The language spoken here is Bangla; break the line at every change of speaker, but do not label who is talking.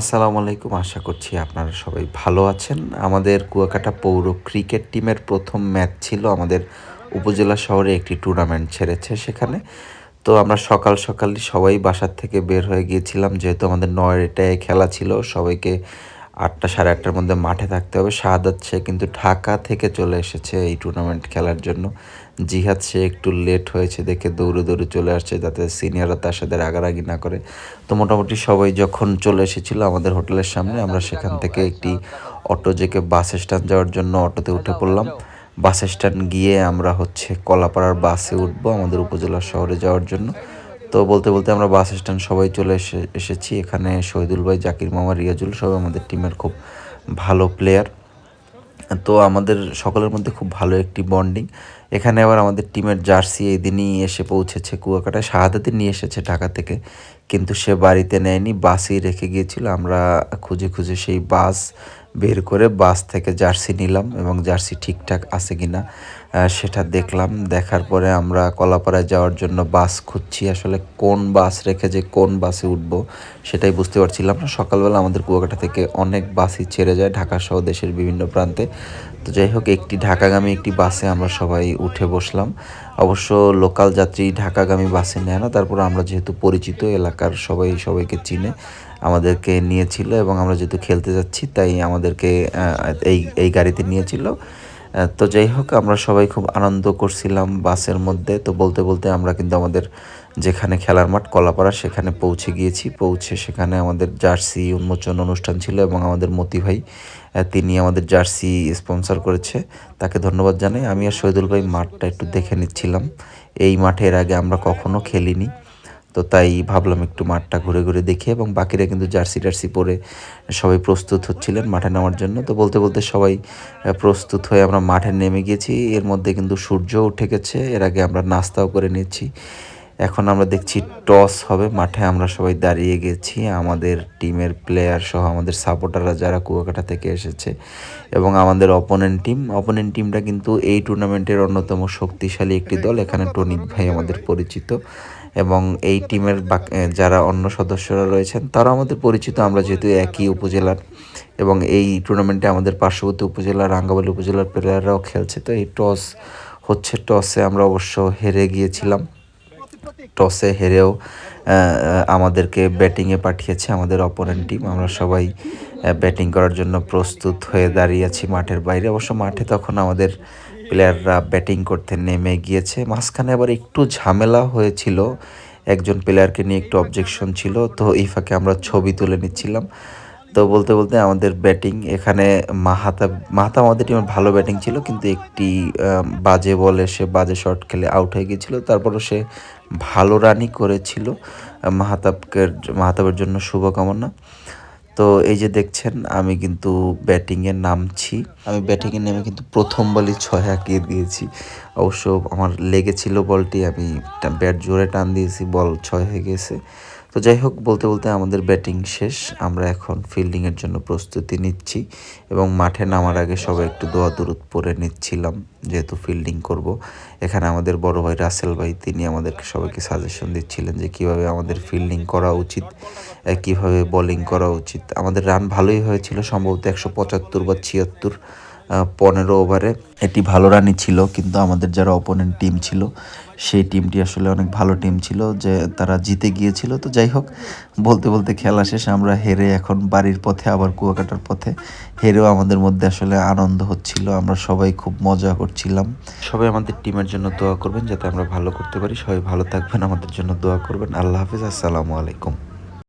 আসসালামু আলাইকুম। আশা করছি আপনারা সবাই ভালো আছেন। আমাদের কুয়াকাটা পৌর ক্রিকেট টিমের প্রথম ম্যাচ ছিল আমাদের উপজেলা শহরে একটি টুর্নামেন্ট ছেড়েছে সেখানে। তো আমরা সকাল সকালই সবাই বাসার থেকে বের হয়ে গিয়েছিলাম, যেহেতু আমাদের নয়টায় খেলা ছিল, সবাইকে আটটা সাড়ে আটটার মধ্যে মাঠে থাকতে হবে। শাহাদাত সে কিন্তু ঢাকা থেকে চলে এসেছে এই টুর্নামেন্ট খেলার জন্য। জিহাদ সে একটু লেট হয়েছে দেখে দৌড়ে দৌড়ে চলে আসছে যাতে সিনিয়ররা তার সাথে রাগারাগি না করে। তো মোটামুটি সবাই যখন চলে এসেছিল আমাদের হোটেলের সামনে, আমরা সেখান থেকে একটি অটো জেকে বাস স্ট্যান্ড যাওয়ার জন্য অটোতে উঠে পড়লাম। বাস স্ট্যান্ড গিয়ে আমরা হচ্ছে কলাপাড়ার বাসে উঠবো আমাদের উপজেলা শহরে যাওয়ার জন্য। তো বলতে বলতে আমরা বাস স্ট্যান্ড সবাই চলে এসে, এসেছি। এখানে শহীদুল ভাই, জাকির মামা, রিয়াজুল সব আমাদের টিমের খুব ভালো প্লেয়ার তো আমাদের সকলের মধ্যে খুব ভালো একটি বন্ডিং এখানে আবার আমাদের টিমের জার্সি এই দিনই এসে পৌঁছেছে কুয়াকাটায়। শাহাদাতে নিয়ে এসেছে ঢাকা থেকে। কিন্তু সে বাড়িতে নেয়নি বাসেই রেখে গিয়েছিল। আমরা খুঁজে খুঁজে সেই বাস বের করে বাস থেকে জার্সি নিলাম এবং জার্সি ঠিকঠাক আছে কি না সেটা দেখলাম। দেখার পরে আমরা কলাপাড়ায় যাওয়ার জন্য বাস খুঁজছি। আসলে কোন বাস রেখে যে কোন বাসে উঠবো সেটাই বুঝতে পারছিলাম না। সকালবেলা আমাদের কুয়াকাটা থেকে অনেক বাসই ছেড়ে যায় ঢাকা সহ দেশের বিভিন্ন প্রান্তে। তো যাই হোক, একটি ঢাকাগামী, একটি বাসে আমরা সবাই উঠে বসলাম। অবশ্য লোকাল যাত্রী ঢাকাগামী বাসে নেয় না। তারপর আমরা যেহেতু পরিচিত, এলাকার সবাই সবাইকে চিনে আমাদেরকে নিয়েছিল এবং আমরা যেহেতু খেলতে যাচ্ছি, তাই আমাদেরকে এই এই গাড়িতে নিয়েছিল। তো যাই হোক, আমরা সবাই খুব আনন্দ করছিলাম বাসের মধ্যে। তো বলতে বলতে আমরা কিন্তু আমাদের যেখানে খেলার মাঠ, কলাপাড়া, সেখানে পৌঁছে গিয়েছি। পৌঁছে সেখানে আমাদের জার্সি উন্মোচন অনুষ্ঠান ছিল এবং আমাদের মতি ভাই তিনি আমাদের জার্সি স্পন্সর করেছে। তাকে ধন্যবাদ জানাই। আমি আর শহীদুল ভাই মাঠটা একটু দেখে নিচ্ছিলাম। এই মাঠে এর আগে আমরা কখনো খেলিনি। তো তাই ভাবলাম একটু মাঠটা ঘুরে ঘুরে দেখি এবং বাকিরা কিন্তু জার্সি টার্সি পরে সবাই প্রস্তুত হচ্ছিলেন মাঠে নামার জন্য। তো বলতে বলতে সবাই প্রস্তুত হয়ে আমরা মাঠে নেমে গিয়েছি এর মধ্যে কিন্তু সূর্য উঠে গেছে। এর আগে আমরা নাস্তাও করে নিচ্ছি এখন আমরা দেখছি টস হবে। মাঠে আমরা সবাই দাঁড়িয়ে গেছি। আমাদের টিমের প্লেয়ার সহ আমাদের সাপোর্টাররা যারা কুয়াকাটা থেকে এসেছে এবং আমাদের অপোনেন্ট টিম অপোনেন্ট টিমটা কিন্তু এই টুর্নামেন্টের অন্যতম শক্তিশালী একটি দল। এখানে টনিক ভাই আমাদের পরিচিত। এবং এই টিমের যারা অন্য সদস্যরা রয়েছেন, তারা আমাদের পরিচিত। আমরা যেহেতু একই উপজেলার এবং এই টুর্নামেন্টে আমাদের পার্শ্ববর্তী উপজেলা রাঙ্গাবালি উপজেলার প্লেয়াররাও খেলছে। তো এই টস হচ্ছে। টসে আমরা অবশ্য হেরে গিয়েছিলাম। টসে হেরেও আমাদেরকে ব্যাটিংয়ে পাঠিয়েছে আমাদের অপোনেন্ট টিম আমরা সবাই ব্যাটিং করার জন্য প্রস্তুত হয়ে দাঁড়িয়ে আছি মাঠের বাইরে। অবশ্য মাঠে তখন আমাদের প্লেয়াররা ব্যাটিং করতে নেমে গিয়েছে। মাঝখানে আবার একটু ঝামেলা হয়েছিল। একজন প্লেয়ারকে নিয়ে একটু অবজেকশন ছিল। তো এই ফাঁকে আমরা ছবি তুলে নিচ্ছিলাম। তো বলতে বলতে আমাদের ব্যাটিং এখানে মাহাতা মাহাতা আমাদের টিমের ভালো ব্যাটিং ছিল, কিন্তু একটি বাজে বলে সে বাজে শট খেলে আউট হয়ে গিয়েছিল। তারপরও সে ভালো রানই করেছিল। মাহাতাবকে, মাহাতাবের জন্য শুভকামনা। তো এই যে দেখছেন, আমি কিন্তু ব্যাটিংয়ে নামছি। আমি ব্যাটিংয়ে নেমে কিন্তু প্রথম বলই ছয় আঁকিয়ে দিয়েছি। অবশ্য আমার লেগেছিল বলটি, আমি ব্যাট জোরে টান দিয়েছি, বল ছয় হয়ে গেছে। তো যাই হোক, বলতে বলতে আমাদের ব্যাটিং শেষ। আমরা এখন ফিল্ডিংয়ের জন্য প্রস্তুতি নিচ্ছি এবং মাঠে নামার আগে সবাই একটু দোয়া দূরত পরে নিচ্ছিলাম, যেহেতু ফিল্ডিং করব। এখানে আমাদের বড় ভাই রাসেল ভাই, তিনি আমাদেরকে সবাইকে সাজেশন দিচ্ছিলেন যে কীভাবে আমাদের ফিল্ডিং করা উচিত কীভাবে বোলিং করা উচিত। আমাদের রান ভালোই হয়েছিল, সম্ভবত একশো পঁচাত্তর বা ছিয়াত্তর। পনেরো ওভারে এটি ভালো রানই ছিল, কিন্তু আমাদের যারা অপোনেন্ট টিম ছিল, সেই টিমটি আসলে অনেক ভালো টিম ছিল যে তারা জিতে গিয়েছিল। তো যাই হোক, বলতে বলতে খেলা শেষ আমরা হেরে এখন বাড়ির পথে, আবার কুয়াকাটার পথে হেরেও আমাদের মধ্যে আসলে আনন্দ হচ্ছিল। আমরা সবাই খুব মজা করছিলাম। সবাই আমাদের টিমের জন্য দোয়া করবেন যাতে আমরা ভালো করতে পারি। সবাই ভালো থাকবেন, আমাদের জন্য দোয়া করবেন। আল্লাহ হাফিজ, আসসালামু আলাইকুম।